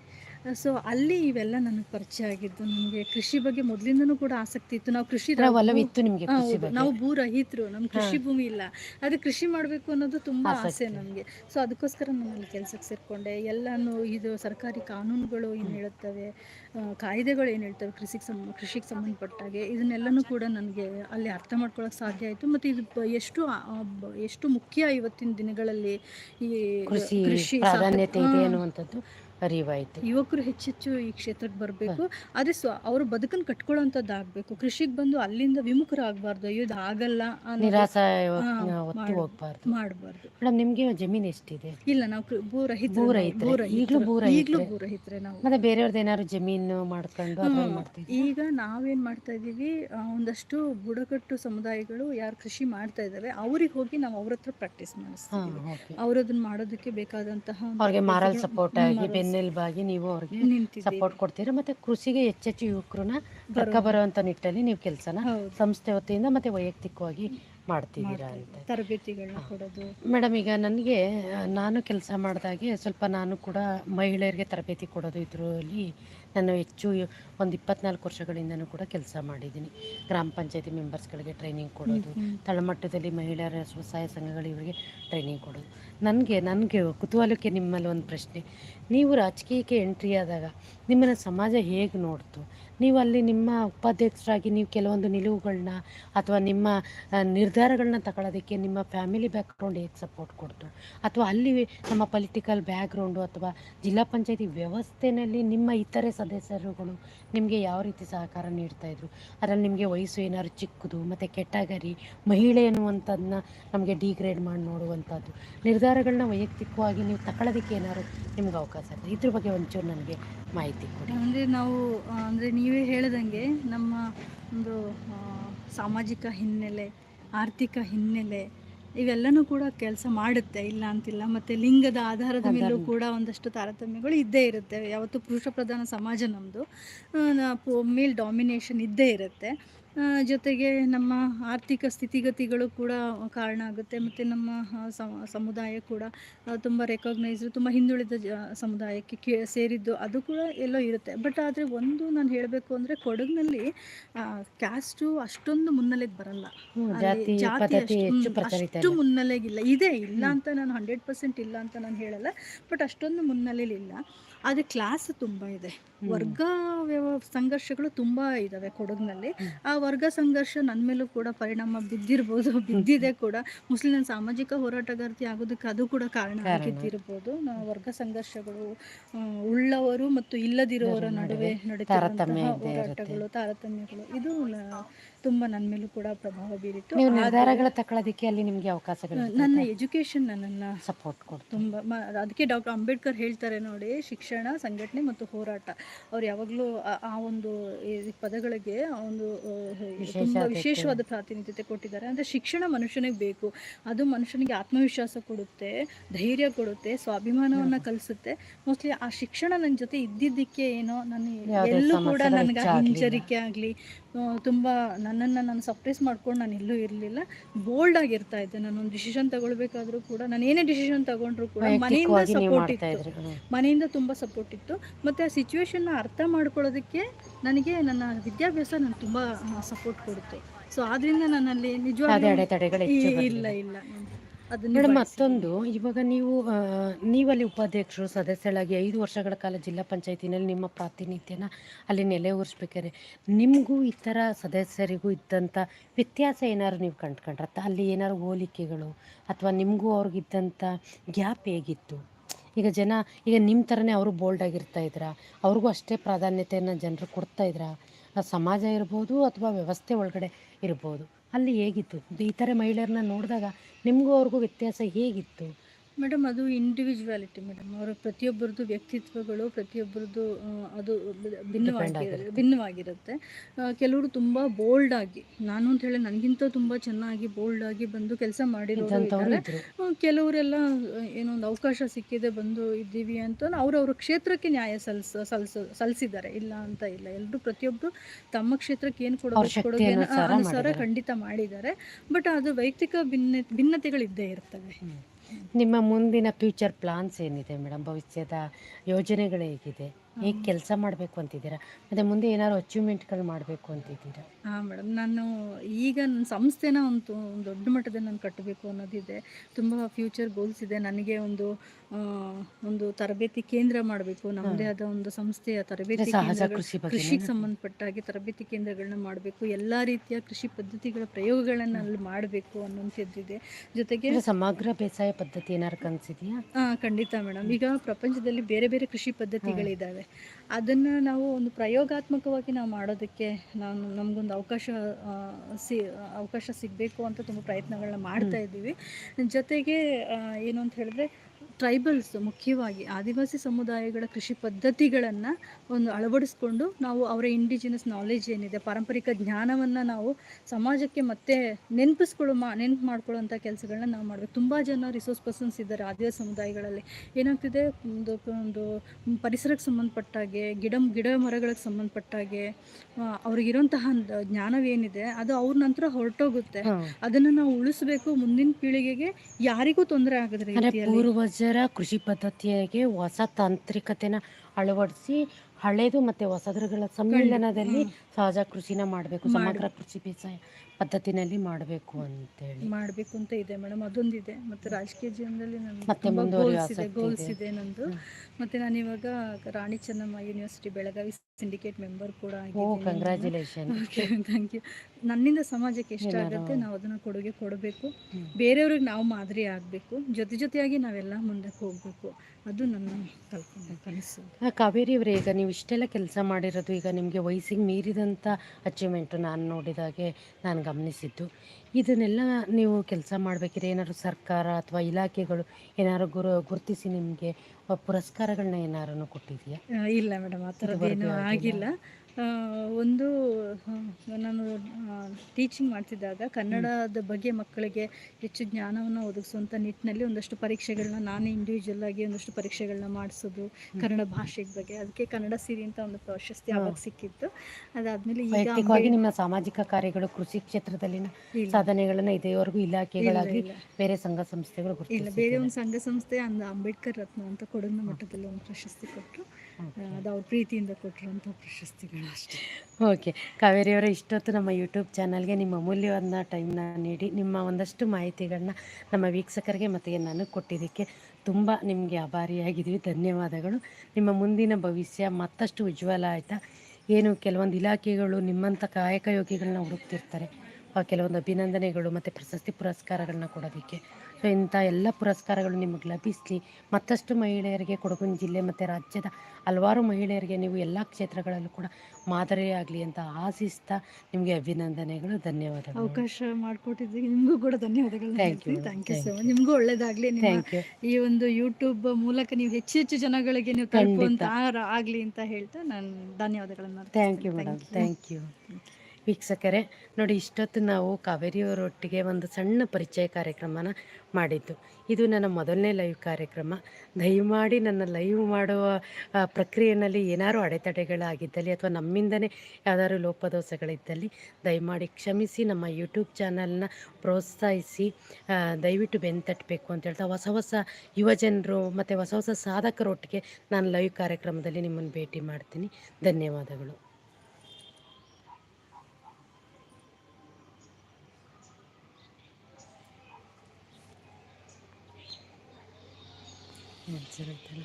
ಸೊ ಅಲ್ಲಿ ಇವೆಲ್ಲ ನನಗೆ ಪರಿಚಯ ಆಗಿದ್ದು ನಮಗೆ ಕೃಷಿ ಬಗ್ಗೆ ಮೊದಲಿಂದನೂ ಕೂಡ ಆಸಕ್ತಿ ಇತ್ತು. ನಾವು ಕೃಷಿ ಒಲವಿತ್ತು ನಿಮ್ಗೆ ನಾವು ಭೂ ರಹಿತರು ನಮ್ಗೆ ಕೃಷಿ ಭೂಮಿ ಇಲ್ಲ. ಆದ್ರೆ ಕೃಷಿ ಮಾಡಬೇಕು ಅನ್ನೋದು ತುಂಬಾ ಆಸೆ. ನಮಗೆ. ಸೊ ಅದಕ್ಕೋಸ್ಕರ ನಾನು ಕೆಲಸಕ್ಕೆ ಸೇರ್ಕೊಂಡೆ. ಎಲ್ಲಾನು ಇದು ಸರ್ಕಾರಿ ಕಾನೂನುಗಳು ಏನು ಹೇಳುತ್ತವೆ ಕಾಯ್ದೆಗಳು ಏನು ಹೇಳ್ತವೆ ಕೃಷಿಗೆ ಸಂಬಂಧ ಕೃಷಿಗೆ ಸಂಬಂಧಪಟ್ಟಾಗೆ ಇದನ್ನೆಲ್ಲನೂ ಕೂಡ ನನಗೆ ಅಲ್ಲಿ ಅರ್ಥ ಮಾಡ್ಕೊಳ್ಳೋಕೆ ಸಾಧ್ಯ ಆಯಿತು. ಮತ್ತು ಇದು ಎಷ್ಟು ಎಷ್ಟು ಮುಖ್ಯ ಇವತ್ತಿನ ದಿನಗಳಲ್ಲಿ ಈ ಕೃಷಿ ಪ್ರಾಧಾನ್ಯತೆ ಇದೆ. ಅನ್ನುವಂಥದ್ದು. ಅರಿವಾಯ್ತು. ಯುವಕರು ಹೆಚ್ಚೆಚ್ಚು ಈ ಕ್ಷೇತ್ರಕ್ಕೆ ಬರಬೇಕು. ಆದರೆ ಸ್ವ ಅವ್ರ ಬದುಕನ್ನು ಕಟ್ಕೊಳ್ಳೋಂಥದ್ದು ಆಗಬೇಕು ಕೃಷಿಗೆ ಬಂದು ಅಲ್ಲಿಂದ ವಿಮುಖರಾಗಬಾರ್ದು. ಅಯ್ಯೋ ಇದು ಆಗಲ್ಲ ಅನ್ನೋದು ನಿರಾಸೆ ಹಾ, ಒತ್ತು ಮಾಡು. ಹೋಗ್ಬಾರ್ದು. ಮಾಡಬಾರ್ದು. ಮೇಡಮ್ ನಿಮ್ಗೆ ಜಮೀನ್ ಎಷ್ಟಿದೆ? ಇಲ್ಲ ನಾವು ಕೃ- ಭೂ ರಹಿತರು ಭೂ ನಾವು, ರಹಿತರೇ? ಭೂ ರಹಿತರು. ಈಗ್ಲೂ ಭೂ ಈಗ್ಲೂ ರಹಿತರೇ? ನಾವು. ಮತ್ತೆ ಬೇರೆಯವ್ರದ್ದು ಏನಾದ್ರು ಜಮೀನು ಮಾಡ್ಕೊಂಡು ಅದ್ರಲ್ಲಿ ಹ್ಮ್. ಮಾಡ್ತಿದ್ವಿ ಈಗ ನಾವೇನ್ ಮಾಡ್ತಾ ಇದೀವಿ ಆ, ಒಂದಷ್ಟು ಬುಡಕಟ್ಟು ಸಮುದಾಯಗಳು ಯಾರು ಕೃಷಿ ಮಾಡ್ತಾ ಇದಾವೆ ಅವ್ರಿಗೆ ಹೋಗಿ ನಾವು ಅವ್ರ ಹತ್ರ ಪ್ರಾಕ್ಟೀಸ್ ಹಾ ಮಾಡಿಸ್ತೀವಿ ಓಕೆ ಅವ್ರು ಅದನ್ನ ಮಾಡೋದಕ್ಕೆ ಬೇಕಾದಂತಹ ಒಂದು ಅವ್ರಿಗೆ ಮಾರಲ್ ಪದ್ಧತಿಗಳು- ಸಪೋರ್ಟ್ ಆಗಿ moral ಬೆನ್ನೆಲುಬಾಗಿ ನೀವು ಅವ್ರಿಗೆ ಸಪೋರ್ಟ್ ಕೊಡ್ತೀರಾ? ಮತ್ತೆ ಕೃಷಿಗೆ ಹೆಚ್ಚೆಚ್ಚು ಯುವಕರನ್ನ ಕರ್ಕ ಬರುವಂತ ನಿಟ್ಟಲ್ಲಿ ನೀವು ಕೆಲಸನ ಸಂಸ್ಥೆ ವತಿಯಿಂದ ಮತ್ತೆ ವೈಯಕ್ತಿಕವಾಗಿ ಮಾಡ್ತಿದ್ದೀರಾ ಅಂತ. ತರಬೇತಿಗಳನ್ನ ಕೊಡೋದು. ಮೇಡಮ್ ಈಗ ನನಗೆ ನಾನು ಕೆಲಸ ಮಾಡಿದಾಗೆ ಸ್ವಲ್ಪ ನಾನು ಕೂಡ ಮಹಿಳೆಯರಿಗೆ ತರಬೇತಿ ಕೊಡೋದು ಇದರಲ್ಲಿ ನಾನು ಹೆಚ್ಚು ಒಂದು ಇಪ್ಪತ್ನಾಲ್ಕು ವರ್ಷಗಳಿಂದನೂ ಕೂಡ ಕೆಲಸ ಮಾಡಿದ್ದೀನಿ. ಗ್ರಾಮ ಪಂಚಾಯತಿ ಮೆಂಬರ್ಸ್ಗಳಿಗೆ ಟ್ರೈನಿಂಗ್ ಕೊಡೋದು ತಳಮಟ್ಟದಲ್ಲಿ ಮಹಿಳೆಯರ ಸ್ವಸಹಾಯ ಸಂಘಗಳು ಇವರಿಗೆ ಟ್ರೈನಿಂಗ್ ಕೊಡೋದು. ನನಗೆ ನನಗೆ ಕುತೂಹಲಕ್ಕೆ ನಿಮ್ಮಲ್ಲಿ ಒಂದು ಪ್ರಶ್ನೆ. ನೀವು ರಾಜಕೀಯಕ್ಕೆ ಎಂಟ್ರಿ ಆದಾಗ ನಿಮ್ಮನ್ನು ಸಮಾಜ ಹೇಗೆ ನೋಡ್ತು? ನೀವು ಅಲ್ಲಿ ನಿಮ್ಮ ಉಪಾಧ್ಯಕ್ಷರಾಗಿ ನೀವು ಕೆಲವೊಂದು ನಿಲುವುಗಳನ್ನ ಅಥವಾ ನಿಮ್ಮ ನಿರ್ಧಾರಗಳನ್ನ ತಗೊಳ್ಳೋದಕ್ಕೆ ನಿಮ್ಮ ಫ್ಯಾಮಿಲಿ ಬ್ಯಾಕ್ಗ್ರೌಂಡ್ ಹೇಗೆ ಸಪೋರ್ಟ್ ಕೊಡ್ತು? ಅಥವಾ ಅಲ್ಲಿ ನಮ್ಮ ಪೊಲಿಟಿಕಲ್ ಬ್ಯಾಕ್ಗ್ರೌಂಡು ಅಥವಾ ಜಿಲ್ಲಾ ಪಂಚಾಯತಿ ವ್ಯವಸ್ಥೆಯಲ್ಲಿ ನಿಮ್ಮ ಇತರೆ ಸದಸ್ಯರುಗಳು ನಿಮಗೆ ಯಾವ ರೀತಿ ಸಹಕಾರ ನೀಡ್ತಾ ಇದ್ರು? ಅದರಲ್ಲಿ ನಿಮಗೆ ವಯಸ್ಸು ಏನಾದ್ರು ಚಿಕ್ಕದು, ಮತ್ತು ಕೆಟಗರಿ ಮಹಿಳೆ ಅನ್ನುವಂಥದ್ದನ್ನ ನಮಗೆ ಡಿಗ್ರೇಡ್ ಮಾಡಿ ನೋಡುವಂಥದ್ದು. ನಿರ್ಧಾರಗಳನ್ನ ವೈಯಕ್ತಿಕವಾಗಿ ನೀವು ತಗೊಳ್ಳೋದಕ್ಕೆ ಏನಾದ್ರು ನಿಮ್ಗೆ ಅವಕಾಶ ಇದೆ? ಇದ್ರ ಬಗ್ಗೆ ಒಂಚೂರು ನನಗೆ ಮಾಹಿತಿ ಕೊಡಿ. ಅಂದರೆ ನಾವು, ಅಂದರೆ ನೀವೇ ಹೇಳ್ದಂಗೆ ನಮ್ಮ ಒಂದು ಸಾಮಾಜಿಕ ಹಿನ್ನೆಲೆ, ಆರ್ಥಿಕ ಹಿನ್ನೆಲೆ ಇವೆಲ್ಲನೂ ಕೂಡ ಕೆಲಸ ಮಾಡುತ್ತೆ ಇಲ್ಲ ಅಂತಿಲ್ಲ. ಮತ್ತು ಲಿಂಗದ ಆಧಾರದ ಮೇಲೂ ಕೂಡ ಒಂದಷ್ಟು ತಾರತಮ್ಯಗಳು ಇದ್ದೇ ಇರುತ್ತೆ. ಯಾವತ್ತು ಪುರುಷ ಪ್ರಧಾನ ಸಮಾಜ ನಮ್ಮದು ಮೇಲ್ ಡಾಮಿನೇಷನ್ ಇದ್ದೇ ಇರುತ್ತೆ. ಜೊತೆಗೆ ನಮ್ಮ ಆರ್ಥಿಕ ಸ್ಥಿತಿಗತಿಗಳು ಕೂಡ ಕಾರಣ ಆಗುತ್ತೆ. ಮತ್ತು ನಮ್ಮ ಸಮುದಾಯ ಕೂಡ ತುಂಬ ರೆಕಾಗ್ನೈಸ್ಡ್ ತುಂಬ ಹಿಂದುಳಿದ ಜ ಸಮುದಾಯಕ್ಕೆ ಕೇ ಸೇರಿದ್ದು ಅದು ಕೂಡ ಎಲ್ಲೋ ಇರುತ್ತೆ. ಬಟ್ ಆದರೆ ಒಂದು ನಾನು ಹೇಳಬೇಕು ಅಂದರೆ ಕೊಡಗಿನಲ್ಲಿ ಕ್ಯಾಸ್ಟು ಅಷ್ಟೊಂದು ಮುನ್ನೆಲೆಗೆ ಬರಲ್ಲ. ಜಾತಿ ಅಷ್ಟು- ಇಲ್ಲ. ಮುನ್ನೆಲೆಗಿಲ್ಲ ಇದೆ. ಇಲ್ಲ. ಅಂತ ನಾನು ಹಂಡ್ರೆಡ್ ಪರ್ಸೆಂಟ್ ಇಲ್ಲ ಅಂತ ನಾನು ಹೇಳಲ್ಲ. ಬಟ್ ಅಷ್ಟೊಂದು ಮುನ್ನೆಲೆಲಿಲ್ಲ. ಆದರೆ ಕ್ಲಾಸ್ ತುಂಬ ಇದೆ. ವರ್ಗ ವ್ಯವ ಸಂಘರ್ಷಗಳು ತುಂಬ ಇದ್ದಾವೆ ಕೊಡಗಿನಲ್ಲಿ. ಆ ವರ್ಗ ಸಂಘರ್ಷ ನನ್ನ ಮೇಲೂ ಕೂಡ ಪರಿಣಾಮ ಬಿದ್ದಿರ್ಬೋದು ಬಿದ್ದಿದೆ ಕೂಡ. ಮುಸ್ಲಿಂ ಸಾಮಾಜಿಕ ಹೋರಾಟಗಾರ್ತಿ ಆಗೋದಕ್ಕೆ ಅದು ಕೂಡ ಕಾರಣ. ಆಗಿದ್ದಿರ್ಬೋದು. ವರ್ಗ ಸಂಘರ್ಷಗಳು ಉಳ್ಳವರು ಮತ್ತು ಇಲ್ಲದಿರುವವರ ಇಲ್ಲದರ ನಡುವೆ ನಡೀತಾ. ಹೋರಾಟಗಳು ತಾರತಮ್ಯಗಳು. ಇದು ತುಂಬ ನನ್ನ ಮೇಲೂ ಕೂಡ ಪ್ರಭಾವ ಬೀರಿತು ನೀವು ನಿರ್ಧಾರಗಳ ತಗೊಳ್ಳೋದಕ್ಕೆ ಅಲ್ಲಿ ನಿಮಗೆ ಅವಕಾಶಗಳು ನನ್ನ ಎಜುಕೇಶನ್ ನನ್ನ ಸಪೋರ್ಟ್ ಕೊಡ್ತು. ತುಂಬಾ ಅದಕ್ಕೆ ಡಾಕ್ಟರ್ ಅಂಬೇಡ್ಕರ್ ಹೇಳ್ತಾರೆ ನೋಡಿ ಶಿಕ್ಷಣ ಸಂಘಟನೆ ಮತ್ತು ಹೋರಾಟ. ಅವ್ರು ಯಾವಾಗಲೂ ಆ- ಒಂದು ಪದಗಳಿಗೆ ಆ ಒಂದು ತುಂಬಾ ವಿಶೇಷವಾದ ಪ್ರಾತಿನಿಧ್ಯತೆ ಕೊಟ್ಟಿದ್ದಾರೆ. ಅಂದ್ರೆ ಶಿಕ್ಷಣ ಮನುಷ್ಯನಿಗೆ ಬೇಕು. ಅದು ಮನುಷ್ಯನಿಗೆ ಆತ್ಮವಿಶ್ವಾಸ ಕೊಡುತ್ತೆ ಧೈರ್ಯ ಕೊಡುತ್ತೆ ಸ್ವಾಭಿಮಾನವನ್ನು ಕಲಿಸುತ್ತೆ. ಮೋಸ್ಟ್ಲಿ ಆ ಶಿಕ್ಷಣ ನನ್ನ ಜೊತೆ ಇದ್ದಿದ್ದಕ್ಕೆ ಏನೋ ನಾನು ಎಲ್ಲೂ ಕೂಡ ನನಗೆ. ಹಿಂಜರಿಕೆ ಆಗಲಿ ತುಂಬ ನನ್ನನ್ನು ನಾನು ಸಪ್ರೆಸ್ ಮಾಡ್ಕೊಂಡು ನಾನು ಎಲ್ಲೂ ಇರಲಿಲ್ಲ. ಬೋಲ್ಡ್ ಆಗಿರ್ತಾ ಇದ್ದೆ. ನಾನು ಒಂದು ಡಿಸಿಷನ್ ತಗೊಳ್ಬೇಕಾದ್ರೂ ಕೂಡ ನಾನು ಏನೇ ಡಿಸಿಷನ್ ತಗೊಂಡ್ರು ಕೂಡ ಮನೆಯಿಂದ ಸಪೋರ್ಟ್ ಇತ್ತು. ಮನೆಯಿಂದ ತುಂಬ ಸಪೋರ್ಟ್ ಇತ್ತು. ಮತ್ತು ಆ ಸಿಚುವೇಶನ್ನ ಅರ್ಥ ಮಾಡ್ಕೊಳ್ಳೋದಕ್ಕೆ ನನಗೆ ನನ್ನ ವಿದ್ಯಾಭ್ಯಾಸ ನಾನು ತುಂಬ ಸಪೋರ್ಟ್ ಕೊಡುತ್ತೆ ಸೊ ಆದ್ರಿಂದ ನನ್ನಲ್ಲಿ ನಿಜವಾಗ್ಲೂ ಇಲ್ಲ ಇಲ್ಲ. ಮೇಡಮ್. ಮತ್ತೊಂದು ಇವಾಗ ನೀವು ನೀವಲ್ಲಿ ಉಪಾಧ್ಯಕ್ಷರು ಸದಸ್ಯರಾಗಿ ಐದು ವರ್ಷಗಳ ಕಾಲ ಜಿಲ್ಲಾ ಪಂಚಾಯತಿನಲ್ಲಿ ನಿಮ್ಮ ಪ್ರಾತಿನಿಧ್ಯನ ಅಲ್ಲಿ ನೆಲೆ ಓರಿಸ್ಬೇಕಾದ್ರೆ ನಿಮಗೂ ಈ ಥರ ಸದಸ್ಯರಿಗೂ ಇದ್ದಂಥ ವ್ಯತ್ಯಾಸ ಏನಾದ್ರು ನೀವು ಕಂಡ್ಕೊಂಡ್ರತ್ತ ಅಲ್ಲಿ ಏನಾದ್ರು ಹೋಲಿಕೆಗಳು ಅಥವಾ ನಿಮಗೂ ಅವ್ರಿಗಿದ್ದಂಥ ಗ್ಯಾಪ್ ಹೇಗಿತ್ತು? ಈಗ ಜನ ಈಗ ನಿಮ್ಮ ಥರನೇ ಅವರು ಬೋಲ್ಡ್ ಆಗಿರ್ತಾ ಇದ್ರಾ? ಅವ್ರಿಗೂ ಅಷ್ಟೇ ಪ್ರಾಧಾನ್ಯತೆಯನ್ನು ಜನರು ಕೊಡ್ತಾ ಇದ್ರಾ? ಸಮಾಜ ಇರ್ಬೋದು ಅಥವಾ ವ್ಯವಸ್ಥೆ ಒಳಗಡೆ ಇರ್ಬೋದು? ಅಲ್ಲಿ ಹೇಗಿತ್ತು? ಈ ಥರ ಮಹಿಳೆಯರನ್ನ ನೋಡಿದಾಗ ನಿಮಗೂ ಅವ್ರಿಗೂ ವ್ಯತ್ಯಾಸ ಹೇಗಿತ್ತು? ಮೇಡಮ್ ಅದು ಇಂಡಿವಿಜುವಾಲಿಟಿ ಮೇಡಮ್. ಅವರ ಪ್ರತಿಯೊಬ್ಬರದ್ದು ವ್ಯಕ್ತಿತ್ವಗಳು ಪ್ರತಿಯೊಬ್ಬರದ್ದು ಅದು ಭಿನ್ನವಾಗಿ. ಭಿನ್ನವಾಗಿರುತ್ತೆ ಕೆಲವರು ತುಂಬ ಬೋಲ್ಡ್ ಆಗಿ ನಾನು ಅಂತ ಹೇಳಿ ನನಗಿಂತ ತುಂಬ ಚೆನ್ನಾಗಿ ಬೋಲ್ಡ್ ಆಗಿ ಬಂದು ಕೆಲಸ ಮಾಡಿರೋರು ಇದ್ದಾರೆ. ಕೆಲವರೆಲ್ಲ ಏನೊಂದು ಅವಕಾಶ ಸಿಕ್ಕಿದೆ ಬಂದು ಇದ್ದೀವಿ ಅಂತ ಅವ್ರವ್ರ ಕ್ಷೇತ್ರಕ್ಕೆ ನ್ಯಾಯ ಸಲ್ಸ ಸಲ್ಸ ಸಲ್ಲಿಸಿದ್ದಾರೆ ಇಲ್ಲ ಅಂತ ಇಲ್ಲ. ಎಲ್ಲರೂ ಪ್ರತಿಯೊಬ್ಬರು ತಮ್ಮ ಕ್ಷೇತ್ರಕ್ಕೆ ಏನು ಕೊಡೋದು ಅನುಸಾರ ಅನುಸಾರ ಖಂಡಿತ ಮಾಡಿದ್ದಾರೆ. ಬಟ್ ಅದು ವೈಯಕ್ತಿಕ ಭಿನ್ನ ಭಿನ್ನತೆಗಳಿದ್ದೇ ಇರ್ತವೆ. ನಿಮ್ಮ ಮುಂದಿನ ಫ್ಯೂಚರ್ ಪ್ಲಾನ್ಸ್ ಏನಿದೆ ಮೇಡಮ್? ಭವಿಷ್ಯದ ಯೋಜನೆಗಳು ಹೇಗಿದೆ? ಹೇಗೆ ಕೆಲಸ ಮಾಡಬೇಕು ಅಂತಿದ್ದೀರಾ? ಮತ್ತೆ ಮುಂದೆ ಏನಾದ್ರು ಅಚೀವ್ಮೆಂಟ್ಗಳು ಮಾಡಬೇಕು ಅಂತಿದ್ದೀರಾ? ಹಾಂ ಮೇಡಮ್. ನಾನು ಈಗ ನನ್ನ ಸಂಸ್ಥೆನ ಒಂದು ಒಂದು ದೊಡ್ಡ ಮಟ್ಟದಲ್ಲಿ ನಾನು ಕಟ್ಟಬೇಕು ಅನ್ನೋದಿದೆ. ತುಂಬ ಫ್ಯೂಚರ್ ಗೋಲ್ಸ್ ಇದೆ. ನನಗೆ ಒಂದು ಒಂದು ತರಬೇತಿ ಕೇಂದ್ರ ಮಾಡಬೇಕು. ನಮ್ಮದೇ ಆದ ಒಂದು ಸಂಸ್ಥೆಯ ತರಬೇತಿ ಕೃಷಿಗೆ ಸಂಬಂಧಪಟ್ಟ ಹಾಗೆ ತರಬೇತಿ ಕೇಂದ್ರಗಳನ್ನ ಮಾಡಬೇಕು. ಎಲ್ಲ ರೀತಿಯ ಕೃಷಿ ಪದ್ಧತಿಗಳ ಪ್ರಯೋಗಗಳನ್ನು ಅಲ್ಲಿ ಮಾಡಬೇಕು ಅನ್ನೋಂಥದ್ದಿದೆ ಜೊತೆಗೆ ಸಮಗ್ರ ಬೇಸಾಯ ಪದ್ಧತಿ ಏನಾದ್ರು ಕನಸಿದೆಯಾ ಹಾಂ ಖಂಡಿತ ಮೇಡಮ್. ಈಗ ಪ್ರಪಂಚದಲ್ಲಿ ಬೇರೆ ಬೇರೆ ಕೃಷಿ ಪದ್ಧತಿಗಳಿದ್ದಾವೆ ಅದನ್ನು ನಾವು ಒಂದು ಪ್ರಯೋಗಾತ್ಮಕವಾಗಿ ನಾವು ಮಾಡೋದಕ್ಕೆ ನಾನು ನಮಗೊಂದು ಅವಕಾಶ ಸಿ ಅವಕಾಶ ಸಿಗಬೇಕು ಅಂತ ತುಂಬ ಪ್ರಯತ್ನಗಳನ್ನ ಮಾಡ್ತಾ ಇದ್ದೀವಿ. ಜೊತೆಗೆ ಏನು ಅಂತ ಹೇಳಿದ್ರೆ ಟ್ರೈಬಲ್ಸ್ ಮುಖ್ಯವಾಗಿ ಆದಿವಾಸಿ ಸಮುದಾಯಗಳ ಕೃಷಿ ಪದ್ಧತಿಗಳನ್ನು ಒಂದು ಅಳವಡಿಸ್ಕೊಂಡು ನಾವು ಅವರ ಇಂಡಿಜಿನಸ್ ನಾಲೆಜ್ ಏನಿದೆ ಪಾರಂಪರಿಕ ಜ್ಞಾನವನ್ನು ನಾವು ಸಮಾಜಕ್ಕೆ ಮತ್ತೆ ನೆನಪಿಸ್ಕೊಳ್ಳೋ ಮಾ ನೆನಪು ಮಾಡ್ಕೊಳ್ಳೋಂಥ ಕೆಲಸಗಳನ್ನ ನಾವು ಮಾಡಬೇಕು. ತುಂಬ ಜನ ರಿಸೋರ್ಸ್ ಪರ್ಸನ್ಸ್ ಇದ್ದಾರೆ ಆದಿವಾಸಿ ಸಮುದಾಯಗಳಲ್ಲಿ. ಏನಾಗ್ತಿದೆ? ಒಂದು ಒಂದು ಪರಿಸರಕ್ಕೆ ಸಂಬಂಧಪಟ್ಟಾಗೆ ಗಿಡ ಗಿಡ ಮರಗಳಿಗೆ ಸಂಬಂಧಪಟ್ಟಾಗೆ ಅವ್ರಿಗಿರೋಂತಹ ಜ್ಞಾನವೇನಿದೆ ಅದು ಅವ್ರ ನಂತರ ಹೊರಟೋಗುತ್ತೆ. ಅದನ್ನು ನಾವು ಉಳಿಸ್ಬೇಕು ಮುಂದಿನ ಪೀಳಿಗೆಗೆ ಯಾರಿಗೂ ತೊಂದರೆ ಆಗದ ರೀತಿಯಲ್ಲಿ. ಪೂರ್ವಜರ ಕೃಷಿ ಪದ್ಧತಿಯಾಗಿ ಹೊಸ ತಾಂತ್ರಿಕತೆನ ಅಳವಡಿಸಿ ಹಳೆದು ಮತ್ತು ಹೊಸದ್ರಗಳ ಸಮ್ಮಿಲನದಲ್ಲಿ ಸಹಜ ಕೃಷಿನ ಮಾಡಬೇಕು ಸಮಗ್ರ ಕೃಷಿ ಬೇಸಾಯ ಪದ್ಧತಿನಲ್ಲಿ ಮಾಡಬೇಕು ಅಂತೇಳಿ. ಮಾಡಬೇಕು ಅಂತ ಇದೆ ಮೇಡಮ್ ಅದೊಂದಿದೆ. ಮತ್ತೆ ರಾಜಕೀಯ ಜೀವನದಲ್ಲಿ ನನ್ನ ಗೋಲ್ಸ್ ಇದೆ ಗೋಲ್ಸ್ ಇದೆ. ಇದೆ ನಂದು. ಮತ್ತೆ ನಾನು ಇವಾಗ Rani Chennamma university Belagavi syndicate member ಕೂಡ ಕಂಗ್ರ್ಯಾಚುಲೇಷನ್ ಥ್ಯಾಂಕ್ ಯು ನನ್ನಿಂದ ಸಮಾಜಕ್ಕೆ ಎಷ್ಟಾಗುತ್ತೆ ನಾವು ಅದನ್ನ ಕೊಡುಗೆ ಕೊಡಬೇಕು. ಬೇರೆಯವ್ರಿಗೆ ನಾವು ಮಾದರಿ ಆಗಬೇಕು. ಜೊತೆ ಜೊತೆಯಾಗಿ ನಾವೆಲ್ಲ ಮುಂದಕ್ಕೆ ಹೋಗಬೇಕು. ಅದು ನನ್ನ ಕಲ್ಪನೆ ಕನಸು. ಕಾವೇರಿ ಅವರೇ ಈಗ ನೀವು ಇಷ್ಟೆಲ್ಲ ಕೆಲಸ ಮಾಡಿರೋದು ಈಗ ನಿಮಗೆ ವಯಸ್ಸಿಗೆ ಮೀರಿದಂಥ ಅಚೀವ್ಮೆಂಟು ನಾನು ನೋಡಿದಾಗೆ ನಾನು ಗಮನಿಸಿದ್ದು. ಇದನ್ನೆಲ್ಲ ನೀವು ಕೆಲಸ ಮಾಡಬೇಕಿದ್ರೆ ಏನಾದ್ರು ಸರ್ಕಾರ ಅಥವಾ ಇಲಾಖೆಗಳು ಏನಾದ್ರು ಗುರು ಗುರುತಿಸಿ ನಿಮಗೆ ಪುರಸ್ಕಾರಗಳನ್ನ ಏನಾರು ಕೊಟ್ಟಿದೆಯಾ ಇಲ್ಲ ಮೇಡಮ್ ಆ ಥರದ್ದೇನು ಆಗಿಲ್ಲ. ಒಂದು ನಾನು ಟೀಚಿಂಗ್ ಮಾಡ್ತಿದ್ದಾಗ ಕನ್ನಡದ ಬಗ್ಗೆ ಮಕ್ಕಳಿಗೆ ಹೆಚ್ಚು ಜ್ಞಾನವನ್ನು ಒದಗಿಸುವಂಥ ನಿಟ್ಟಿನಲ್ಲಿ ಒಂದಷ್ಟು ಪರೀಕ್ಷೆಗಳನ್ನ ನಾನೇ ಇಂಡಿವಿಜುವಲ್ ಆಗಿ ಒಂದಷ್ಟು ಪರೀಕ್ಷೆಗಳನ್ನ ಮಾಡಿಸೋದು ಕನ್ನಡ ಭಾಷೆ ಬಗ್ಗೆ. ಅದಕ್ಕೆ ಕನ್ನಡ ಸಿರಿ ಅಂತ ಒಂದು ಪ್ರಶಸ್ತಿ ಅವಾಗ ಸಿಕ್ಕಿತ್ತು. ಅದಾದ್ಮೇಲೆ ಈಗ ನಿಮ್ಮ ಸಾಮಾಜಿಕ ಕಾರ್ಯಗಳು ಕೃಷಿ ಕ್ಷೇತ್ರದಲ್ಲಿನ. ಸಾಧನೆಗಳನ್ನ ಇದೆಯವರೆಗೂ ಇಲಾಖೆಗಳಾಗಿ ಬೇರೆ ಸಂಘ ಸಂಸ್ಥೆಗಳು ಇಲ್ಲ ಬೇರೆ ಒಂದು ಸಂಘ ಸಂಸ್ಥೆ ಅಂದ ಅಂಬೇಡ್ಕರ್ ರತ್ನ ಅಂತ ಕೊಡಗಿನ ಮಟ್ಟದಲ್ಲಿ ಒಂದು ಪ್ರಶಸ್ತಿ ಕೊಟ್ಟರು ಅದು ಪ್ರೀತಿಯಿಂದ ಕೊಟ್ಟಿರುವಂಥ ಪ್ರಶಸ್ತಿಗಳು ಅಷ್ಟೇ ಓಕೆ. ಕಾವೇರಿಯವರ, ಇಷ್ಟೊತ್ತು ನಮ್ಮ ಯೂಟ್ಯೂಬ್ ಚಾನಲ್ಗೆ ನಿಮ್ಮ ಅಮೂಲ್ಯವಾದ ಟೈಮ್ನ ನೀಡಿ, ನಿಮ್ಮ ಒಂದಷ್ಟು ಮಾಹಿತಿಗಳನ್ನ ನಮ್ಮ ವೀಕ್ಷಕರಿಗೆ ಮತ್ತು ನನಗೆ ಕೊಟ್ಟಿದ್ದಕ್ಕೆ ತುಂಬ ನಿಮಗೆ ಆಭಾರಿಯಾಗಿದ್ದೀವಿ. ಧನ್ಯವಾದಗಳು. ನಿಮ್ಮ ಮುಂದಿನ ಭವಿಷ್ಯ ಮತ್ತಷ್ಟು ಉಜ್ವಲ ಆಯಿತಾ? ಏನು ಕೆಲವೊಂದು ಇಲಾಖೆಗಳು ನಿಮ್ಮಂಥ ಕಾಯಕ ಯೋಗಿಗಳನ್ನ ಹುಡುಕ್ತಿರ್ತಾರೆ. ಕೆಲವೊಂದು ಅಭಿನಂದನೆಗಳು ಮತ್ತು ಪ್ರಶಸ್ತಿ ಪುರಸ್ಕಾರಗಳನ್ನ ಕೊಡೋದಕ್ಕೆ. ಸೊ ಇಂಥ ಎಲ್ಲ ಪುರಸ್ಕಾರಗಳು ನಿಮಗೆ ಲಭಿಸಲಿ. ಮತ್ತಷ್ಟು ಮಹಿಳೆಯರಿಗೆ ಕೊಡಗು ಜಿಲ್ಲೆ ಮತ್ತು ರಾಜ್ಯದ ಹಲವಾರು ಮಹಿಳೆಯರಿಗೆ ನೀವು ಎಲ್ಲ ಕ್ಷೇತ್ರಗಳಲ್ಲೂ ಕೂಡ ಮಾದರಿಯಾಗಲಿ ಅಂತ ಆಶಿಸ್ತಾ ನಿಮಗೆ ಅಭಿನಂದನೆಗಳು ಧನ್ಯವಾದಗಳು. ಅವಕಾಶ ಮಾಡಿಕೊಟ್ಟಿದ್ದಕ್ಕೆ ನಿಮಗೂ ಕೂಡ ಧನ್ಯವಾದಗಳು thank you thank you so much ನಿಮಗೂ ಒಳ್ಳೆಯದಾಗಲಿ ಥ್ಯಾಂಕ್ ಯು ಈ ಒಂದು ಯೂಟ್ಯೂಬ್ ಮೂಲಕ ನೀವು ಹೆಚ್ಚು ಹೆಚ್ಚು ಜನಗಳಿಗೆ ನೀವು ತಲುಪುವಂತ ಆಗಲಿ ಅಂತ ಹೇಳ್ತಾ ನಾನು ಧನ್ಯವಾದಗಳನ್ನು thank you madam thank you ವೀಕ್ಷಕರೇ, ನೋಡಿ ಇಷ್ಟೊತ್ತು ನಾವು ಕಾವೇರಿಯವರೊಟ್ಟಿಗೆ ಒಂದು ಸಣ್ಣ ಪರಿಚಯ ಕಾರ್ಯಕ್ರಮನ ಮಾಡಿದ್ದು. ಇದು ನನ್ನ ಮೊದಲನೇ ಲೈವ್ ಕಾರ್ಯಕ್ರಮ. ದಯಮಾಡಿ ನನ್ನ ಲೈವ್ ಮಾಡುವ ಪ್ರಕ್ರಿಯೆಯಲ್ಲಿ ಏನಾದರೂ ಅಡೆತಡೆಗಳಾಗಿದ್ದಲ್ಲಿ ಅಥವಾ ನಮ್ಮಿಂದನೇ ಯಾವ್ದಾದ್ರು ಲೋಪದೋಷಗಳಿದ್ದಲ್ಲಿ ದಯಮಾಡಿ ಕ್ಷಮಿಸಿ ನಮ್ಮ ಯೂಟ್ಯೂಬ್ ಚಾನಲ್ನ ಪ್ರೋತ್ಸಾಹಿಸಿ ದಯವಿಟ್ಟು ಬೆನ್ ತಟ್ಟಬೇಕು ಅಂತ ಹೇಳ್ತಾ ಹೊಸ ಹೊಸ ಯುವಜನರು ಮತ್ತು ಹೊಸ ಹೊಸ ಸಾಧಕರೊಟ್ಟಿಗೆ ನಾನು ಲೈವ್ ಕಾರ್ಯಕ್ರಮದಲ್ಲಿ ನಿಮ್ಮನ್ನು ಭೇಟಿ ಮಾಡ್ತೀನಿ. ಧನ್ಯವಾದಗಳು. ಏನು ಸರ್ ಆಯ್ತಲ್ಲ